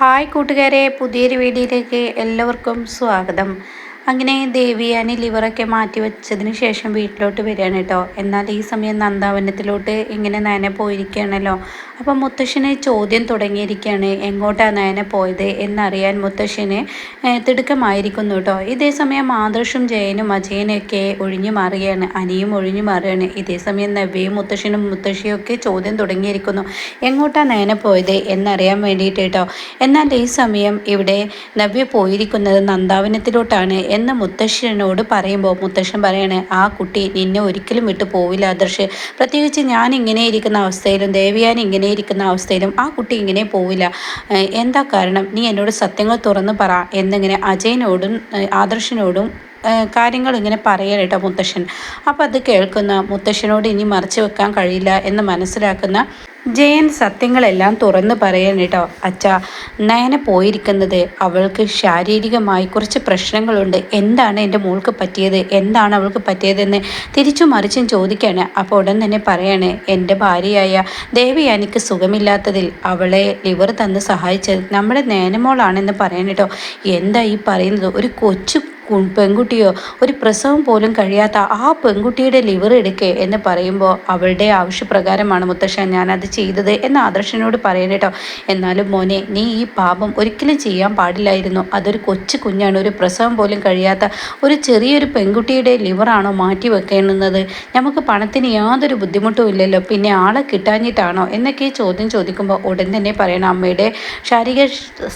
Hi കൂട്ടുകാരെ പുതിയൊരു വീഡിയോയിലേക്ക് എല്ലാവർക്കും സ്വാഗതം. അങ്ങനെ ദേവിയാനി ലിവറൊക്കെ മാറ്റി വെച്ചതിന് ശേഷം വീട്ടിലോട്ട് വരികയാണ് കേട്ടോ. എന്നാൽ ഈ സമയം നന്ദാവനത്തിലോട്ട് ഇങ്ങനെ നനെ പോയിരിക്കുകയാണല്ലോ. അപ്പം മുത്തശ്ശന് ചോദ്യം തുടങ്ങിയിരിക്കുകയാണ് എങ്ങോട്ടാണ് നയന പോയത്? എന്നറിയാൻ മുത്തശ്ശന് തിടുക്കമായിരിക്കുന്നു കേട്ടോ ഇതേ സമയം ജയനും അജയനൊക്കെ ഒഴിഞ്ഞു മാറുകയാണ് അനിയും ഒഴിഞ്ഞു മാറുകയാണ്. ഇതേ സമയം നവ്യയും മുത്തശ്ശനും മുത്തശ്ശിയും ഒക്കെ ചോദ്യം തുടങ്ങിയിരിക്കുന്നു എങ്ങോട്ടാണ് നയന പോയത്? എന്നറിയാൻ വേണ്ടിയിട്ട് കേട്ടോ എന്നാൽ ഈ സമയം ഇവിടെ നവ്യ പോയിരിക്കുന്നത് നന്ദാവനത്തിലോട്ടാണ് എന്ന് മുത്തശ്ശനോട് പറയുമ്പോൾ മുത്തശ്ശൻ പറയാണ് ആ കുട്ടി നിന്നെ ഒരിക്കലും വിട്ടു പോവില്ല ആദർശ്. പ്രത്യേകിച്ച് ഞാൻ ഇങ്ങനെ ഇരിക്കുന്ന അവസ്ഥയിലും ദേവിയാൻ ഇങ്ങനെ ഇരിക്കുന്ന അവസ്ഥയിലും ആ കുട്ടി ഇങ്ങനെ പോവില്ല. എന്താ കാരണം? നീ എന്നോട് സത്യങ്ങൾ തുറന്ന് പറ എന്നിങ്ങനെ അജയനോടും ആദർശനോടും കാര്യങ്ങൾ ഇങ്ങനെ പറയണം മുത്തശ്ശൻ. അപ്പോൾ അത് കേൾക്കുന്ന മുത്തശ്ശനോട് ഇനി മറച്ചു വെക്കാൻ കഴിയില്ല എന്ന് മനസ്സിലാക്കുന്ന ജയൻ സത്യങ്ങളെല്ലാം തുറന്നു പറയാൻ കേട്ടോ. അച്ഛ നയന പോയിരിക്കുന്നത് അവൾക്ക് ശാരീരികമായി കുറച്ച് പ്രശ്നങ്ങളുണ്ട്. എന്താണ് എന്റെ മോൾക്ക് പറ്റിയത്? എന്താണ് അവൾക്ക് പറ്റിയതെന്ന് തിരിച്ചു മറിച്ചും ചോദിക്കുകയാണ് അപ്പോൾ ഉടൻ തന്നെ പറയാണ് എന്റെ ഭാര്യയായ ദേവിയാനിക്ക് സുഖമില്ലാത്തതിൽ അവളെ ലിവർ തന്ന് സഹായിച്ചത് നമ്മുടെ നേനമോളാണെന്ന് പറയാൻ കേട്ടോ. എന്താ ഈ പറയുന്നത്? ഒരു കൊച്ചു പെൺകുട്ടിയോ ഒരു പ്രസവം പോലും കഴിയാത്ത ആ പെൺകുട്ടിയുടെ ലിവർ എടുക്കേ എന്ന് പറയുമ്പോൾ അവളുടെ ആവശ്യപ്രകാരമാണ് മുത്തശ്ശൻ ഞാനത് ചെയ്തത് എന്ന് ആദർശനോട് പറയണം കേട്ടോ എന്നാലും മോനെ നീ ഈ പാപം ഒരിക്കലും ചെയ്യാൻ പാടില്ലായിരുന്നു. അതൊരു കൊച്ചു കുഞ്ഞാണ്. ഒരു പ്രസവം പോലും കഴിയാത്ത ഒരു ചെറിയൊരു പെൺകുട്ടിയുടെ ലിവറാണോ മാറ്റി വെക്കേണ്ടുന്നത്? നമുക്ക് പണത്തിന് യാതൊരു ബുദ്ധിമുട്ടും ഇല്ലല്ലോ. പിന്നെ ആളെ കിട്ടാഞ്ഞിട്ടാണോ? എന്നൊക്കെ ചോദ്യം ചോദിക്കുമ്പോൾ ഉടൻ തന്നെ പറയണം അമ്മയുടെ ശാരീരിക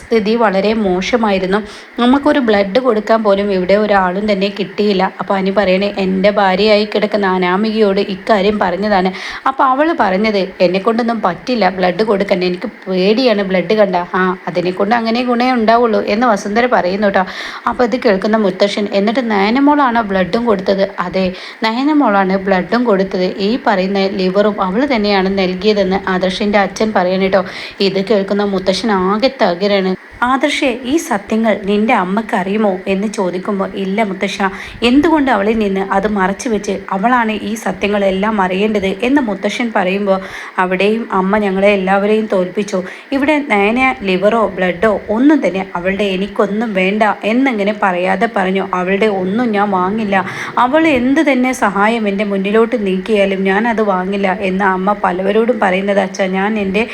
സ്ഥിതി വളരെ മോശമായിരുന്നു. നമുക്കൊരു ബ്ലഡ് കൊടുക്കാൻ പോലും ഇവിടെ ഒരാളും തന്നെ കിട്ടിയില്ല. അപ്പോൾ അനി പറയണേ എന്റെ ഭാര്യയായി കിടക്കുന്ന അനാമികയോട് ഇക്കാര്യം പറഞ്ഞതാണ്. അപ്പോൾ അവൾ പറഞ്ഞത് എന്നെ കൊണ്ടൊന്നും പറ്റില്ല. ബ്ലഡ് കൊടുക്കണ്ട. എനിക്ക് പേടിയാണ് ബ്ലഡ് കണ്ട. ആ അതിനെക്കൊണ്ട് അങ്ങനെ ഗുണേ ഉണ്ടാവുള്ളൂ. എന്ന് വസുന്ധര പറയുന്നു കേട്ടോ. അപ്പോൾ ഇത് കേൾക്കുന്ന മുത്തശ്ശൻ എന്നിട്ട് നയനമോളാണ് ബ്ലഡും കൊടുത്തത്? അതെ നയനമോളാണ് ബ്ലഡും കൊടുത്തത്. ഈ പറയുന്ന ലിവറും അവൾ തന്നെയാണ് നൽകിയതെന്ന് ആദർശിന്റെ അച്ഛൻ പറയണേട്ടോ ഇത് കേൾക്കുന്ന മുത്തശ്ശൻ ആകെ തകരാണ്. ആദർശേ ഈ സത്യങ്ങൾ നിന്റെ അമ്മയ്ക്ക് അറിയുമോ? എന്ന് ചോദിക്കുമ്പോൾ ഇല്ല മുത്തശ്ശ എന്തുകൊണ്ട് അവളിൽ നിന്ന് അത് മറച്ചു വെച്ച് അവളാണ് ഈ സത്യങ്ങളെല്ലാം അറിയേണ്ടത്? എന്ന് മുത്തശ്ശൻ പറയുമ്പോൾ അവിടെയും അമ്മ ഞങ്ങളെ എല്ലാവരെയും തോൽപ്പിച്ചു. ഇവിടെ നയന ലിവറോ ബ്ലഡോ ഒന്നും തന്നെ അവളുടെ എനിക്കൊന്നും വേണ്ട എന്നിങ്ങനെ പറയാതെ പറഞ്ഞു അവളുടെ ഒന്നും ഞാൻ വാങ്ങില്ല. അവൾ എന്ത് തന്നെ സഹായം എന്റെ മുന്നിലോട്ട് നീക്കിയാലും ഞാൻ അത് വാങ്ങില്ല എന്ന് അമ്മ പലവരോടും പറയുന്നത് അച്ഛാ ഞാൻ എന്റെ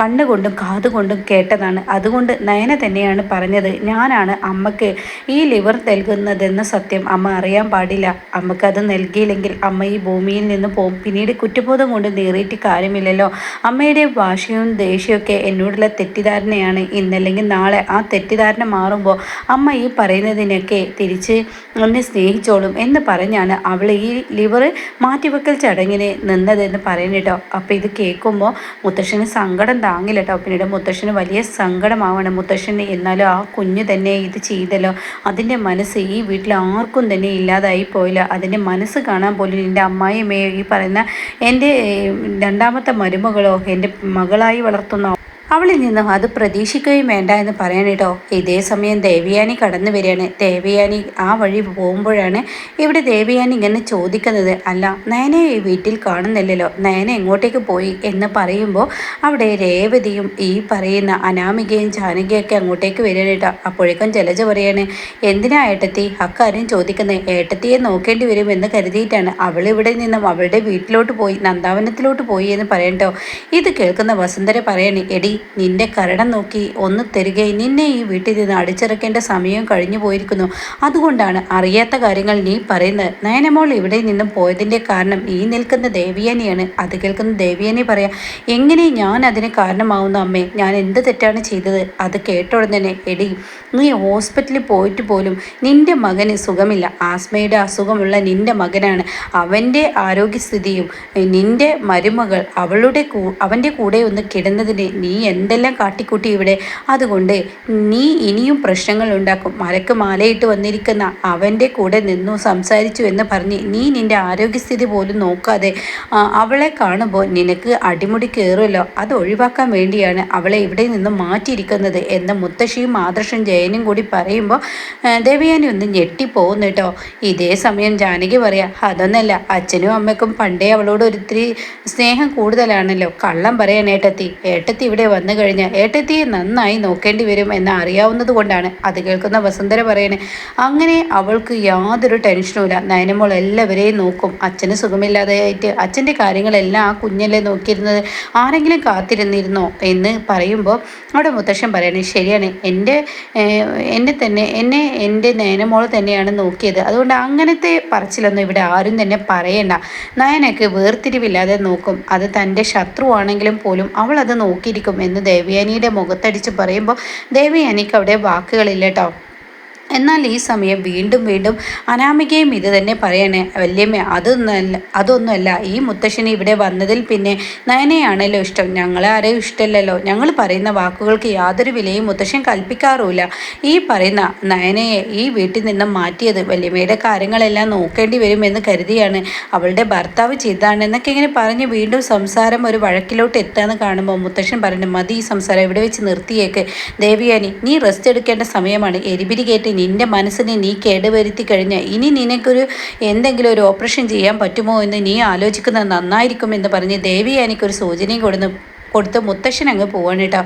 കണ്ണുകൊണ്ടും കാതുകൊണ്ടും കേട്ടതാണ്. അതുകൊണ്ട് നയന തന്നെയാണ് പറഞ്ഞത്. ഞാനാണ് അമ്മയ്ക്ക് ഈ ലിവർ നൽകുന്നതെന്ന സത്യം. അമ്മ അറിയാൻ പാടില്ല. അമ്മയ്ക്ക് അത് നൽകിയില്ലെങ്കിൽ അമ്മ ഈ ഭൂമിയിൽ നിന്ന് പോകും. പിന്നീട് കുറ്റബോധം കൊണ്ട് നേറിയിട്ട് കാര്യമില്ലല്ലോ. അമ്മയുടെ ഭാഷയും ദേഷ്യമൊക്കെ എന്നോടുള്ള തെറ്റിദ്ധാരണയാണ്. ഇന്നല്ലെങ്കിൽ നാളെ ആ തെറ്റിദ്ധാരണ മാറുമ്പോൾ അമ്മ ഈ പറയുന്നതിനൊക്കെ തിരിച്ച് എന്നെ സ്നേഹിച്ചോളും എന്ന് പറഞ്ഞാണ് അവൾ ഈ ലിവർ മാറ്റിവെക്കൽ ചടങ്ങിന് നിന്നതെന്ന് പറയുന്നത് കേട്ടോ. അപ്പോൾ ഇത് കേൾക്കുമ്പോൾ മുത്തശ്ശന് സങ്കടം താങ്ങില്ല കേട്ടോ. പിന്നീട് മുത്തശ്ശന് വലിയ സങ്കടമാവണം. മുത്തശ്ശന് എന്നാലും ആ കുഞ്ഞ് തന്നെ ഇത് ചെയ്തല്ലോ. അതിന്റെ മനസ്സ് ഈ വീട്ടിൽ ആർക്കും തന്നെ ഇല്ലാതായി പോയില്ല. അതിന്റെ മനസ്സ് കാണാൻ പോലും എന്റെ അമ്മായിയമ്മയോ ഈ പറയുന്ന എന്റെ രണ്ടാമത്തെ മരുമകളോ എന്റെ മകളായി വളർത്തുന്ന അവളിൽ നിന്നും അത് പ്രതീക്ഷിക്കുകയും വേണ്ട എന്ന് പറയാൻ കേട്ടോ ഇതേ സമയം ദേവിയാനി കടന്നു വരികയാണ്. ദേവിയാനി ആ വഴി പോകുമ്പോഴാണ് ഇവിടെ ദേവിയാനി ഇങ്ങനെ ചോദിക്കുന്നത്. അല്ല നയനെ ഈ വീട്ടിൽ കാണുന്നില്ലല്ലോ. നയന എങ്ങോട്ടേക്ക് പോയി എന്ന് പറയുമ്പോൾ അവിടെ രേവതിയും ഈ പറയുന്ന അനാമികയും ജാനകിയൊക്കെ അങ്ങോട്ടേക്ക് വരികയാണ്. കേട്ടോ അപ്പോഴേക്കും ജലജ പറയാണ് എന്തിനാ ഏട്ടത്തി? അക്കാര്യം ചോദിക്കുന്നത് ഏട്ടത്തിയെ നോക്കേണ്ടി എന്ന് കരുതിയിട്ടാണ് അവൾ ഇവിടെ നിന്നും അവളുടെ വീട്ടിലോട്ട് പോയി നന്ദാവനത്തിലോട്ട് പോയി എന്ന് പറയണ്ടോ ഇത് കേൾക്കുന്ന വസുന്ധര പറയണേ എടി നിന്റെ കരടം നോക്കി ഒന്ന് തരികയും. നിന്നെ ഈ വീട്ടിൽ നിന്ന് അടിച്ചിറക്കേണ്ട സമയം കഴിഞ്ഞു പോയിരിക്കുന്നു. അതുകൊണ്ടാണ് അറിയാത്ത കാര്യങ്ങൾ നീ പറയുന്നത്. നയനമോൾ ഇവിടെ നിന്നും പോയതിന്റെ കാരണം ഈ നിൽക്കുന്ന ദേവിയാനിയാണ്. അത് കേൾക്കുന്ന ദേവിയാനി പറയാം എങ്ങനെ ഞാൻ അതിന് കാരണമാവുന്നു അമ്മേ? ഞാൻ എന്ത് തെറ്റാണ് ചെയ്തത്? അത് കേട്ടോടെ തന്നെ എടി നീ ഹോസ്പിറ്റലിൽ പോയിട്ട് പോലും നിന്റെ മകന് സുഖമില്ല. ആസ്മയുടെ അസുഖമുള്ള നിന്റെ മകനാണ്. അവന്റെ ആരോഗ്യസ്ഥിതിയും നിന്റെ മരുമകൾ അവളുടെ അവന്റെ കൂടെ ഒന്ന് കിടന്നതിന് നീ എന്തെല്ലാം കാട്ടിക്കൂട്ടി ഇവിടെ? അതുകൊണ്ട് നീ ഇനിയും പ്രശ്നങ്ങൾ ഉണ്ടാക്കും. മലക്ക് മാലയിട്ട് വന്നിരിക്കുന്ന അവന്റെ കൂടെ നിന്നു സംസാരിച്ചു എന്ന് പറഞ്ഞ് നീ നിന്റെ ആരോഗ്യസ്ഥിതി പോലും നോക്കാതെ അവളെ കാണുമ്പോൾ നിനക്ക് അടിമുടി കയറുമല്ലോ അത് ഒഴിവാക്കാൻ വേണ്ടിയാണ് അവളെ ഇവിടെ നിന്ന് മാറ്റിയിരിക്കുന്നത് എന്ന് മുത്തശ്ശിയും ആദർശം ജയനും കൂടി പറയുമ്പോൾ ദേവയാനി ഒന്ന് ഞെട്ടിപ്പോകുന്നു കേട്ടോ. ഇതേ സമയം ജാനകി പറയാ അതൊന്നല്ല അച്ഛനും അമ്മയ്ക്കും പണ്ടേ അവളോട് ഒരിത്തിരി സ്നേഹം കൂടുതലാണല്ലോ. കള്ളം പറയാൻ ഏട്ടത്തി. ഏട്ടത്തി ഇവിടെ വന്നു കഴിഞ്ഞാൽ ഏട്ടത്തിയെ നന്നായി നോക്കേണ്ടി വരും എന്ന് അറിയാവുന്നത് കൊണ്ടാണ്. അത് കേൾക്കുന്ന വസുന്ധര പറയണേ അങ്ങനെ അവൾക്ക് യാതൊരു ടെൻഷനുമില്ല നയനമോൾ എല്ലാവരെയും നോക്കും. അച്ഛന് സുഖമില്ലാതെയായിട്ട് അച്ഛന്റെ കാര്യങ്ങളെല്ലാം ആ കുഞ്ഞല്ലേ നോക്കിയിരുന്നത്. ആരെങ്കിലും കാത്തിരുന്നിരുന്നോ? എന്ന് പറയുമ്പോൾ അവിടെ മുത്തശ്ശൻ പറയണേ ശരിയാണ്. എന്റെ എന്നെ തന്നെ എന്നെ എന്റെ നയനമോൾ തന്നെയാണ് നോക്കിയത്. അതുകൊണ്ട് അങ്ങനത്തെ പറച്ചിലൊന്നും ഇവിടെ ആരും തന്നെ പറയണ്ട. നയനക്ക് വേർതിരിവില്ലാതെ നോക്കും. അത് തന്റെ ശത്രുവാണെങ്കിലും പോലും അവൾ അത് നോക്കിയിരിക്കും എന്ന് ദേവയാനിയുടെ മുഖത്തടിച്ച് പറയുമ്പോൾ ദേവയാനിക്ക് അവിടെ വാക്കുകളില്ല കേട്ടോ എന്നാൽ ഈ സമയം വീണ്ടും വീണ്ടും അനാമികയും ഇത് തന്നെ പറയണേ വല്യമ്മ അതൊന്നല്ല അതൊന്നുമല്ല. ഈ മുത്തശ്ശന് ഇവിടെ വന്നതിൽ പിന്നെ നയനയാണല്ലോ ഇഷ്ടം. ഞങ്ങളെ ആരെയും ഇഷ്ടമല്ലല്ലോ. ഞങ്ങൾ പറയുന്ന വാക്കുകൾക്ക് യാതൊരു വിലയും മുത്തശ്ശൻ കൽപ്പിക്കാറുമില്ല. ഈ പറയുന്ന നയനയെ ഈ വീട്ടിൽ നിന്നും മാറ്റിയത് വല്യമ്മയുടെ കാര്യങ്ങളെല്ലാം നോക്കേണ്ടി വരുമെന്ന് കരുതിയാണ് അവളുടെ ഭർത്താവ് ചെയ്താണ് എന്നൊക്കെ ഇങ്ങനെ പറഞ്ഞ് വീണ്ടും സംസാരം ഒരു വഴക്കിലോട്ട് എത്താന്ന് കാണുമ്പോൾ മുത്തശ്ശൻ പറഞ്ഞു മതി ഈ സംസാരം ഇവിടെ വെച്ച് നിർത്തിയേക്ക്. ദേവിയാനി നീ റെസ്റ്റ് എടുക്കേണ്ട സമയമാണ്. എരിപിരി കേട്ട് നിന്റെ മനസ്സിനെ നീ കേടുവരുത്തി കഴിഞ്ഞാൽ ഇനി നിനക്കൊരു എന്തെങ്കിലും ഒരു ഓപ്പറേഷൻ ചെയ്യാൻ പറ്റുമോ എന്ന് നീ ആലോചിക്കുന്നത് നന്നായിരിക്കും എന്ന് പറഞ്ഞ് ദേവി എനിക്കൊരു സൂചനയും കൊടുന്ന് കൊടുത്ത് മുത്തശ്ശൻ അങ്ങ് പോവാണ് കേട്ടോ.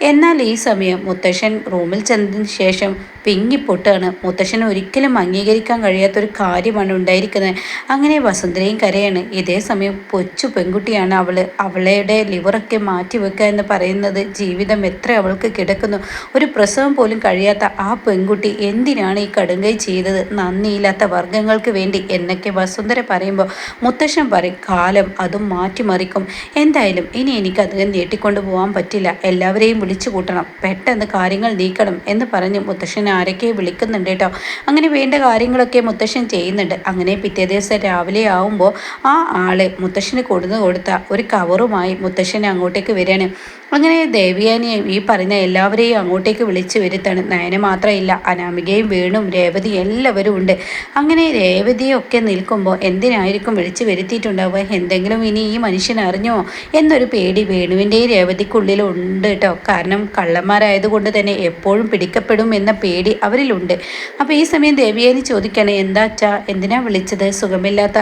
എന്നാൽ ഈ സമയം മുത്തശ്ശൻ റൂമിൽ ചെന്നതിന് ശേഷം പിങ്ങിപ്പൊട്ടാണ്. മുത്തശ്ശൻ ഒരിക്കലും അംഗീകരിക്കാൻ കഴിയാത്തൊരു കാര്യമാണ് ഉണ്ടായിരിക്കുന്നത്. അങ്ങനെ വസുന്ധരയും കരയാണ്. ഇതേ സമയം കൊച്ചു പെൺകുട്ടിയാണ് അവൾ അവളുടെ ലിവറൊക്കെ മാറ്റി വെക്കുക എന്ന് പറയുന്നത് ജീവിതം എത്ര അവൾക്ക് കിടക്കുന്നു. ഒരു പ്രസവം പോലും കഴിയാത്ത ആ പെൺകുട്ടി എന്തിനാണ് ഈ കടുങ്കൈ ചെയ്തത്? നന്ദിയില്ലാത്ത വർഗങ്ങൾക്ക് വേണ്ടി എന്നൊക്കെ വസുന്ധര പറയുമ്പോൾ മുത്തശ്ശൻ പറയും കാലം അതും മാറ്റിമറിക്കും. എന്തായാലും ഇനി എനിക്കത് നീട്ടിക്കൊണ്ടു പോകാൻ പറ്റില്ല. എല്ലാവരെയും വിളിച്ചു കൂട്ടണം. പെട്ടെന്ന് കാര്യങ്ങൾ നീക്കണം എന്ന് പറഞ്ഞ് മുത്തശ്ശൻ ആരൊക്കെ വിളിക്കുന്നുണ്ട് കേട്ടോ. അങ്ങനെ വേണ്ട കാര്യങ്ങളൊക്കെ മുത്തശ്ശൻ ചെയ്യുന്നുണ്ട്. അങ്ങനെ പിറ്റേ ദിവസം രാവിലെ ആവുമ്പോൾ ആ ആൾ മുത്തശ്ശന് കൊടുന്നു കൊടുത്ത ഒരു കവറുമായി മുത്തശ്ശൻ അങ്ങോട്ടേക്ക് വരികയാണ്. അങ്ങനെ ദേവിയാനിയും ഈ പറഞ്ഞ എല്ലാവരെയും അങ്ങോട്ടേക്ക് വിളിച്ചു വരുത്താണ്. നയന മാത്രമില്ല അനാമികയും വേണും രേവതി എല്ലാവരും ഉണ്ട്. അങ്ങനെ രേവതിയൊക്കെ നിൽക്കുമ്പോൾ എന്തിനായിരിക്കും വിളിച്ചു വരുത്തിയിട്ടുണ്ടാവുക? എന്തെങ്കിലും ഇനി ഈ മനുഷ്യൻ അറിഞ്ഞോ? എന്നൊരു പേടി വേണുവിന്റെയും രേവതിക്കുള്ളിലുണ്ട് കേട്ടോ. കാരണം കള്ളന്മാരായതുകൊണ്ട് തന്നെ എപ്പോഴും പിടിക്കപ്പെടും എന്ന പേടി അവരിലുണ്ട്. അപ്പോൾ ഈ സമയം ദേവിയാനി ചോദിക്കണേ എന്താ അച്ഛാ എന്തിനാ വിളിച്ചത്? സുഖമില്ലാത്ത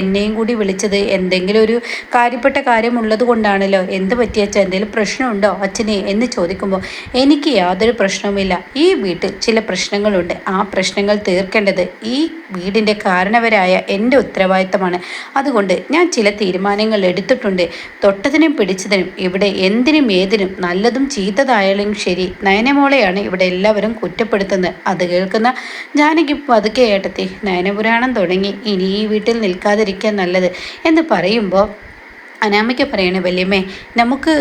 എന്നെയും കൂടി വിളിച്ചത്? എന്തെങ്കിലും ഒരു കാര്യപ്പെട്ട കാര്യമുള്ളത് കൊണ്ടാണല്ലോ എന്ത് പറ്റിയച്ച എന്തെങ്കിലും പ്രശ്നമുണ്ടോ അച്ഛനെ എന്ന് ചോദിക്കുമ്പോൾ എനിക്ക് യാതൊരു പ്രശ്നവുമില്ല. ഈ വീട്ടിൽ ചില പ്രശ്നങ്ങളുണ്ട്. ആ പ്രശ്നങ്ങൾ തീർക്കേണ്ടത് ഈ വീടിന്റെ കാരണവരായ എന്റെ ഉത്തരവാദിത്തമാണ്. അതുകൊണ്ട് ഞാൻ ചില തീരുമാനങ്ങൾ എടുത്തിട്ടുണ്ട്. തൊട്ടതിനും പിടിച്ചതിനും ഇവിടെ എന്തിനും ഏതിനും നല്ലതും ചീത്തതായാലും ശരി. നയനമോളെയാണ് ഇവിടെ എല്ലാവരും കുറ്റപ്പെടുത്തുന്നത്. അത് കേൾക്കുന്ന ജാനകി പതുക്കെ ഏട്ടത്തി നയനപുരാണം തുടങ്ങി. ഇനി ഈ വീട്ടിൽ നിൽക്കാതിരിക്കാൻ നല്ലത് എന്ന് പറയുമ്പോൾ അനാമിക്ക പറയണ വല്യമ്മേ നമുക്ക്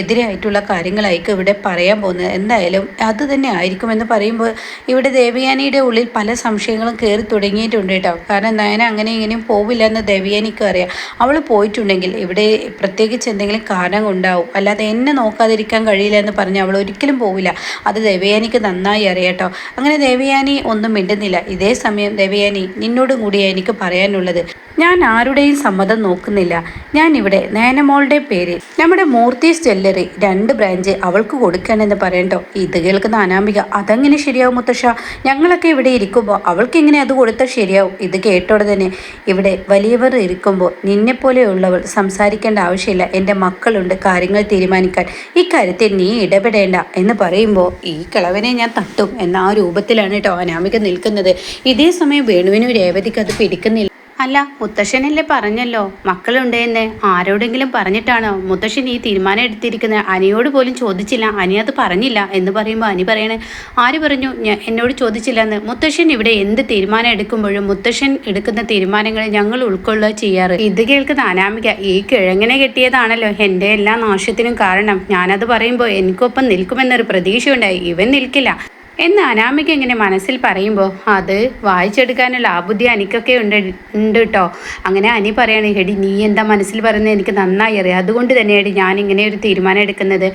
എതിരായിട്ടുള്ള കാര്യങ്ങളായിരിക്കും ഇവിടെ പറയാൻ പോകുന്നത്. എന്തായാലും അത് തന്നെ ആയിരിക്കുമെന്ന് പറയുമ്പോൾ ഇവിടെ ദേവയാനിയുടെ ഉള്ളിൽ പല സംശയങ്ങളും കയറി തുടങ്ങിയിട്ടുണ്ട് കേട്ടോ. കാരണം നയന അങ്ങനെ ഇങ്ങനെയും പോവില്ല എന്ന് ദേവയാനിക്ക് അറിയാം. അവൾ പോയിട്ടുണ്ടെങ്കിൽ ഇവിടെ പ്രത്യേകിച്ച് എന്തെങ്കിലും കാരണം ഉണ്ടാവും. അല്ലാതെ എന്നെ നോക്കാതിരിക്കാൻ കഴിയില്ല എന്ന് പറഞ്ഞ് അവൾ ഒരിക്കലും പോവില്ല. അത് ദേവയാനിക്ക് നന്നായി അറിയാട്ടോ അങ്ങനെ ദേവയാനി ഒന്നും മിണ്ടുന്നില്ല. ഇതേ സമയം ദേവയാനി നിന്നോടും കൂടിയാണ് എനിക്ക് പറയാനുള്ളത്. ഞാൻ ആരുടെയും സമ്മതം നോക്കുന്നില്ല. ഞാൻ ഇവിടെ നയനമോളുടെ പേര് നമ്മുടെ മൂർത്തീസ് ജ്വല്ലറി രണ്ട് ബ്രാഞ്ച് അവൾക്ക് കൊടുക്കണമെന്ന് പറയണ്ടോ? ഇത് കേൾക്കുന്ന അനാമിക അതെങ്ങനെ ശരിയാവും മുത്തശ്ശ. ഞങ്ങളൊക്കെ ഇവിടെ ഇരിക്കുമ്പോൾ അവൾക്ക് എങ്ങനെ അത് കൊടുത്താൽ ശരിയാവും? ഇത് കേട്ടോടെ തന്നെ. ഇവിടെ വലിയവർ ഇരിക്കുമ്പോൾ നിന്നെപ്പോലെയുള്ളവൾ സംസാരിക്കേണ്ട ആവശ്യമില്ല. എന്റെ മക്കളുണ്ട്. കാര്യങ്ങൾ തീരുമാനിക്കാൻ. ഇക്കാര്യത്തിൽ നീ ഇടപെടേണ്ട. എന്ന് പറയുമ്പോൾ ഈ കിളവനെ ഞാൻ തട്ടും. എന്ന ആ രൂപത്തിലാണ് കേട്ടോ അനാമിക നിൽക്കുന്നത്. ഇതേ സമയം വേണുവിനും രേവതിക്ക് അത് പിടിക്കുന്നില്ല. അല്ല മുത്തശ്ശനല്ലേ പറഞ്ഞല്ലോ? മക്കളുണ്ട് എന്ന് ആരോടെങ്കിലും പറഞ്ഞിട്ടാണോ? മുത്തശ്ശൻ ഈ തീരുമാനം എടുത്തിരിക്കുന്നത് അനിയോട് പോലും ചോദിച്ചില്ല. അനി അത് പറഞ്ഞില്ല എന്ന് പറയുമ്പോൾ അനി പറയണേ ആര് പറഞ്ഞു? എന്നോട് ചോദിച്ചില്ല എന്ന് മുത്തശ്ശൻ ഇവിടെ എന്ത് തീരുമാനം എടുക്കുമ്പോഴും മുത്തശ്ശൻ എടുക്കുന്ന തീരുമാനങ്ങൾ ഞങ്ങൾ ഉൾക്കൊള്ളുക ചെയ്യാറ്. ഇത് കേൾക്കുന്ന അനാമിക ഈ കിഴങ്ങനെ കെട്ടിയതാണല്ലോ. എന്റെ എല്ലാ നാശത്തിനും കാരണം. ഞാനത് പറയുമ്പോൾ എനിക്കൊപ്പം നിൽക്കുമെന്നൊരു പ്രതീക്ഷയുണ്ടായി. ഇവൻ നിൽക്കില്ല. എന്ന് അനാമിക ഇങ്ങനെ മനസ്സിൽ പറയുമ്പോൾ അത് വായിച്ചെടുക്കാനുള്ള ആബുദ്ധി അനിക്കൊക്കെ ഉണ്ട് ഉണ്ട് കേട്ടോ അങ്ങനെ അനി പറയണേ എടി നീ എന്താ മനസ്സിൽ പറയുന്നത്? എനിക്ക് നന്നായി അറിയാം. അതുകൊണ്ട് തന്നെയാണ് ഞാൻ ഇങ്ങനെ ഒരു തീരുമാനം എടുക്കുന്നത്.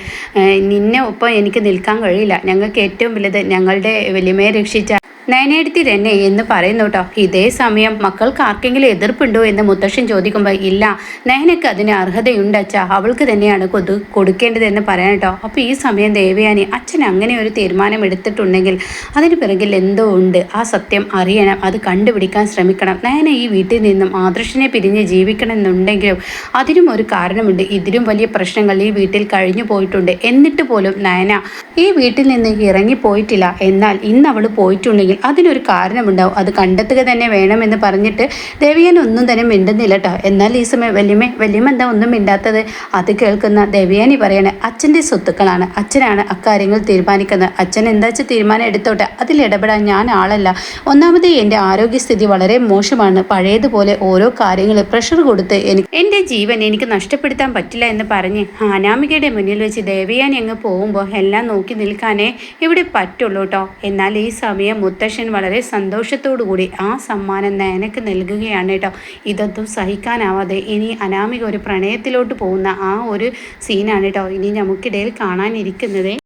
നിന്നെ ഒപ്പം എനിക്ക് നിൽക്കാൻ കഴിയില്ല. ഞങ്ങൾക്ക് ഏറ്റവും വലുത് ഞങ്ങളുടെ വലിയമയെ രക്ഷിച്ച നയനയെടുത്തി തന്നെ എന്ന് പറയുന്നു കേട്ടോ ഇതേ സമയം മക്കൾക്ക് ആർക്കെങ്കിലും എതിർപ്പുണ്ടോ എന്ന് മുത്തശ്ശൻ ചോദിക്കുമ്പോൾ ഇല്ല നയനക്ക് അതിന് അർഹതയുണ്ട് അച്ഛ. അവൾക്ക് തന്നെയാണ് കൊതു കൊടുക്കേണ്ടതെന്ന് പറയാൻ കേട്ടോ അപ്പോൾ ഈ സമയം ദേവയാനി അച്ഛൻ അങ്ങനെ ഒരു തീരുമാനം എടുത്തിട്ടുണ്ടെങ്കിൽ അതിന് പിറകിൽ എന്തോ ഉണ്ട്. ആ സത്യം അറിയണം അത് കണ്ടുപിടിക്കാൻ ശ്രമിക്കണം. നയന ഈ വീട്ടിൽ നിന്നും ആദർശനെ പിരിഞ്ഞ് ജീവിക്കണമെന്നുണ്ടെങ്കിലും അതിനും ഒരു കാരണമുണ്ട്. ഇതിലും വലിയ പ്രശ്നങ്ങൾ ഈ വീട്ടിൽ കഴിഞ്ഞു പോയിട്ടുണ്ട്. എന്നിട്ട് പോലും നയന ഈ വീട്ടിൽ നിന്ന് ഇറങ്ങിപ്പോയിട്ടില്ല. എന്നാൽ ഇന്ന് അവൾ പോയിട്ടുണ്ടെങ്കിൽ അതിനൊരു കാരണമുണ്ടാവും. അത് കണ്ടെത്തുക തന്നെ വേണമെന്ന് പറഞ്ഞിട്ട് ദേവിയൻ ഒന്നും തന്നെ മിണ്ടുന്നില്ല കേട്ടോ എന്നാൽ ഈ സമയം വല്യമ്മ വല്യമ്മ എന്താ ഒന്നും മിണ്ടാത്തത്? അത് കേൾക്കുന്ന ദേവിയാനി പറയണേ അച്ഛന്റെ സ്വത്തുക്കളാണ്. അച്ഛനാണ് അക്കാര്യങ്ങൾ തീരുമാനിക്കുന്നത്. അച്ഛൻ എന്താ വെച്ചാൽ തീരുമാനം എടുത്തോട്ടെ? അതിൽ ഇടപെടാൻ ഞാൻ ആളല്ല. ഒന്നാമത് എന്റെ ആരോഗ്യസ്ഥിതി വളരെ മോശമാണ്. പഴയതുപോലെ ഓരോ കാര്യങ്ങൾ പ്രഷർ കൊടുത്ത് എനിക്ക് എന്റെ ജീവൻ എനിക്ക് നഷ്ടപ്പെടുത്താൻ പറ്റില്ല എന്ന് പറഞ്ഞ് അനാമികയുടെ മുന്നിൽ വെച്ച് ദേവിയാനി അങ്ങ് പോകുമ്പോൾ എല്ലാം നോക്കി നിൽക്കാനേ ഇവിടെ പറ്റുള്ളൂ കേട്ടോ എന്നാൽ ഈ സമയം മുത്തശ്ശൻ വളരെ കൂടി ആ സമ്മാനം നയനക്ക് നൽകുകയാണ് കേട്ടോ. ഇതൊന്നും സഹിക്കാനാവാതെ ഇനി അനാമിക ഒരു പ്രണയത്തിലോട്ട് പോകുന്ന ആ ഒരു സീനാണ് കേട്ടോ. ഇനി നമുക്കിടയിൽ കാണാനിരിക്കുന്നത്.